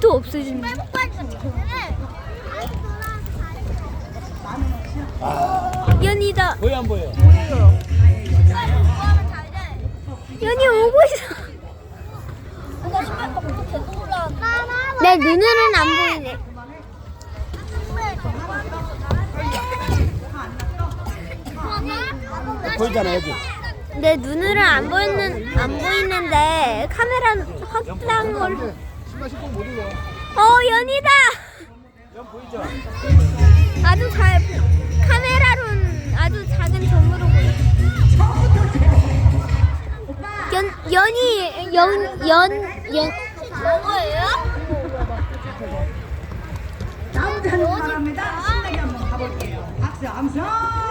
또 없어지는. 연이다. 보여 안 보여? 연이 오고 있어. 내 눈으로는 안 보이네. 보이잖아 여기. 내 눈으로는 안 보이는 안 보이는데 카메라 확장을. 어 연이다. 연 보이죠? 아주 잘 카메라로는 아주 작은 점으로 보여. 연 연이 연 연연 뭐예요? 다음 자는 바랍니다. 신나게 한번 가볼게요. 박수 움자